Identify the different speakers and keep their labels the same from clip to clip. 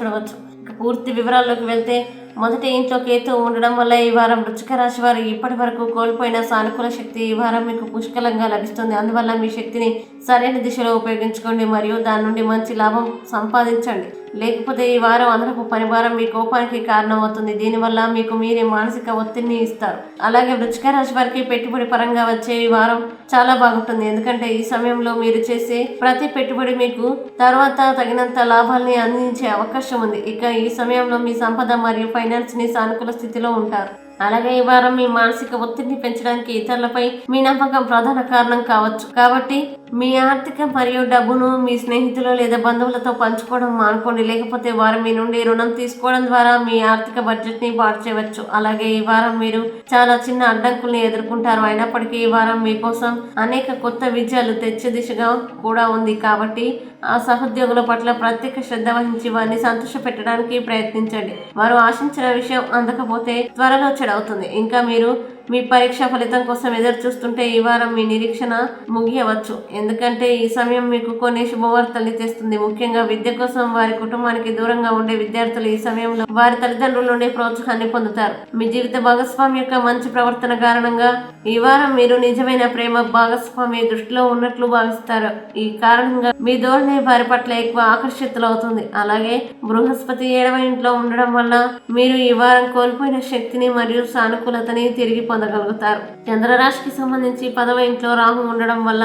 Speaker 1: చూడవచ్చు ఇక పూర్తి వివరాల్లోకి వెళ్తే మొదటి ఇంట్లో కేతు ఉండడం వల్ల ఈ వారం వృచ్చిక రాశి వారు ఇప్పటి వరకు కోల్పోయిన సానుకూల శక్తి ఈ వారం మీకు పుష్కలంగా లభిస్తుంది. అందువల్ల మీ శక్తిని సరైన దిశలో ఉపయోగించుకోండి మరియు దాని నుండి మంచి లాభం సంపాదించండి. లేకపోతే ఈ వారం అదనపు పనిభారం మీ కోపానికి కారణమవుతుంది. దీనివల్ల మీకు మీరే మానసిక ఒత్తిడిని ఇస్తారు. అలాగే వృచ్చిక రాశి వారికి పెట్టుబడి పరంగా వచ్చే ఈ వారం చాలా బాగుంటుంది. ఎందుకంటే ఈ సమయంలో మీరు చేసే ప్రతి పెట్టుబడి మీకు తర్వాత తగినంత లాభాల్ని అందించే అవకాశం ఉంది. ఇక ఈ సమయంలో మీ సంపద మరియు ఫైనాన్స్ని సానుకూల స్థితిలో ఉంటారు. అలాగే ఈ వారం మీ మానసిక ఒత్తిడిని పెంచడానికి ఇతరులపై మీ నమ్మకం ప్రధాన కారణం కావచ్చు. కాబట్టి మీ ఆర్థిక మరియు డబ్బును మీ స్నేహితులు లేదా బంధువులతో పంచుకోవడం మానుకోండి. లేకపోతే వారు మీ నుండి రుణం తీసుకోవడం ద్వారా మీ ఆర్థిక బడ్జెట్ని చేయవచ్చు. అలాగే ఈ వారం మీరు చాలా చిన్న అడ్డంకుల్ని ఎదుర్కొంటారు. అయినప్పటికీ ఈ వారం మీకోసం అనేక కొత్త విజయాలు తెచ్చే దిశగా కూడా ఉంది. కాబట్టి ఆ సహోద్యోగుల పట్ల ప్రత్యేక శ్రద్ధ వహించి వారిని సంతోష పెట్టడానికి ప్రయత్నించండి. వారు ఆశించిన విషయం అందకపోతే త్వరలో అవుతుంది. ఇంకా మీరు మీ పరీక్ష ఫలితం కోసం ఎదురు చూస్తుంటే ఈ వారం మీ నిరీక్షణ ముగియవచ్చు. ఎందుకంటే ఈ సమయం మీకు కొన్ని శుభవార్తల్ని తెస్తుంది. ముఖ్యంగా విద్య కోసం వారి కుటుంబానికి దూరంగా ఉండే విద్యార్థులు ఈ సమయంలో వారి తల్లిదండ్రుల నుండి ప్రోత్సాహాన్ని పొందుతారు. మీ జీవిత భాగస్వామి యొక్క మంచి ప్రవర్తన కారణంగా ఈ వారం మీరు నిజమైన ప్రేమ భాగస్వామి దృష్టిలో ఉన్నట్లు భావిస్తారు. ఈ కారణంగా మీ ధోరణి వారి పట్ల ఎక్కువ ఆకర్షితులవుతుంది అలాగే బృహస్పతి ఏడవ ఇంట్లో ఉండడం వల్ల మీరు ఈ వారం కోల్పోయిన శక్తిని మరియు సానుకూలతని తిరిగి పొందగలుగుతారు. చంద్రరాశికి సంబంధించి పదవ ఇంట్లో రాహు ఉండడం వల్ల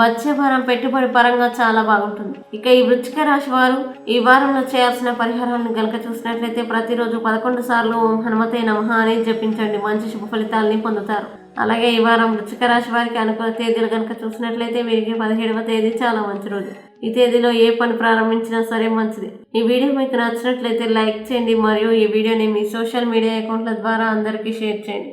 Speaker 1: వచ్చే వారం పెట్టుబడి పరంగా చాలా బాగుంటుంది. ఇక ఈ వృచ్చిక రాశి వారు ఈ వారంలో చేయాల్సిన పరిహారాలను గనక చూసినట్లయితే ప్రతిరోజు పదకొండు సార్లు ఓం హనుమతే నమః అని జపించండి. మంచి శుభ ఫలితాలని పొందుతారు. అలాగే ఈ వారం వృచ్చిక రాశి వారికి అనుకూల తేదీలు కనుక చూసినట్లయితే వీరికి పదిహేడవ తేదీ చాలా మంచి రోజు. ఈ తేదీలో ఏ పని ప్రారంభించినా సరే మంచిది. ఈ వీడియో మీకు నచ్చినట్లయితే లైక్ చేయండి. మరియు ఈ వీడియోని మీ సోషల్ మీడియా అకౌంట్ల ద్వారా అందరికీ షేర్ చేయండి.